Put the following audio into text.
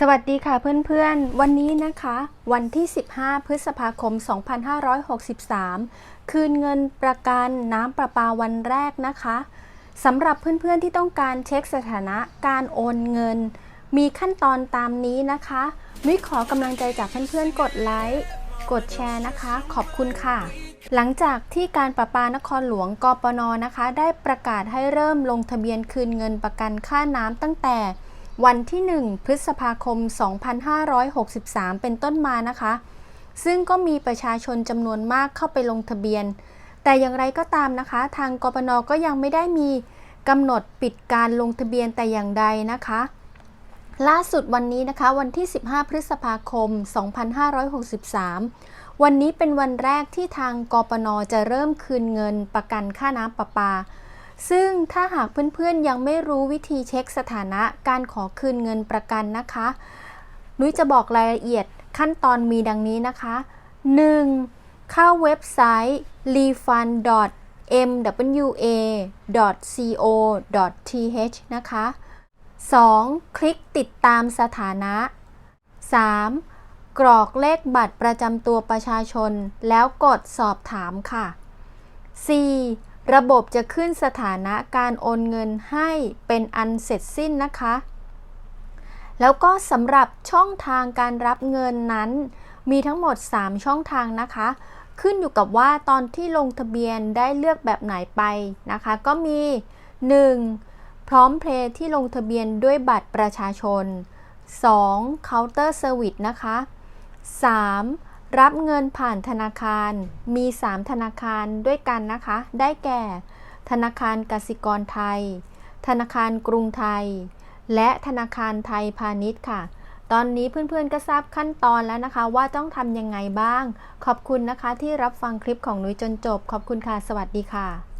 สวัสดีค่ะเพื่อนๆ วันนี้นะคะ วันที่ 15 พฤษภาคม 2563 คืนเงินประกันน้ำประปาวันแรกนะคะสำหรับเพื่อนๆที่ต้องการเช็คสถานะการโอนเงิน มีขั้นตอนตามนี้นะคะนุ้ยขอกำลังใจจากเพื่อนๆ กดไลค์กดแชร์นะคะ ขอบคุณค่ะ หลังจากที่การประปานครหลวงกปนนะคะ ได้ประกาศให้เริ่มลงทะเบียนคืนเงินประกันค่าน้ำตั้งแต่ วันที่ 1 พฤษภาคม 2563 เป็นต้นมานะคะ ซึ่งก็มีประชาชนจำนวนมากเข้าไปลงทะเบียน แต่อย่างไรก็ตามนะคะ ทางกปนก็ยังไม่ได้มีกำหนดปิดการลงทะเบียนแต่อย่างใดนะคะ ล่าสุดวันนี้นะคะ วันที่ 15 พฤษภาคม 2563 วันนี้เป็นวันแรกที่ทางกปนจะเริ่มคืนเงินประกันค่าน้ำประปา ซึ่งถ้าหากเพื่อนๆยังไม่รู้วิธีเช็คสถานะการขอคืนเงินประกันนะคะ นุ้ยจะบอกรายละเอียดขั้นตอนมีดังนี้นะคะ 1. เข้าเว็บไซต์ refund.mwa.co.th นะคะ 2. คลิกติดตามสถานะ 3. กรอกเลขบัตรประจำตัวประชาชน แล้วกดสอบถามค่ะ 4. ระบบจะขึ้นสถานะการโอนเงินให้เป็นอันเสร็จสิ้นนะคะ แล้วก็สำหรับช่องทางการรับเงินนั้น มีทั้งหมด 3 ช่องทางนะคะ ขึ้นอยู่กับว่าตอนที่ลงทะเบียนได้เลือกแบบไหนไปนะคะ ก็มี 1. พร้อมเพลย์ที่ลงทะเบียนด้วยบัตรประชาชน 2. Counter Service นะคะ 3. รับเงินผ่านธนาคารมี 3 ธนาคารด้วยกันนะคะ ได้แก่ ธนาคารกสิกรไทย ธนาคารกรุงไทย และธนาคารไทยพาณิชย์ค่ะ ตอนนี้เพื่อนๆก็ทราบขั้นตอนแล้วนะคะ ว่าต้องทำยังไงบ้าง ขอบคุณนะคะที่รับฟังคลิปของนุ้ยจนจบ ขอบคุณค่ะ สวัสดีค่ะ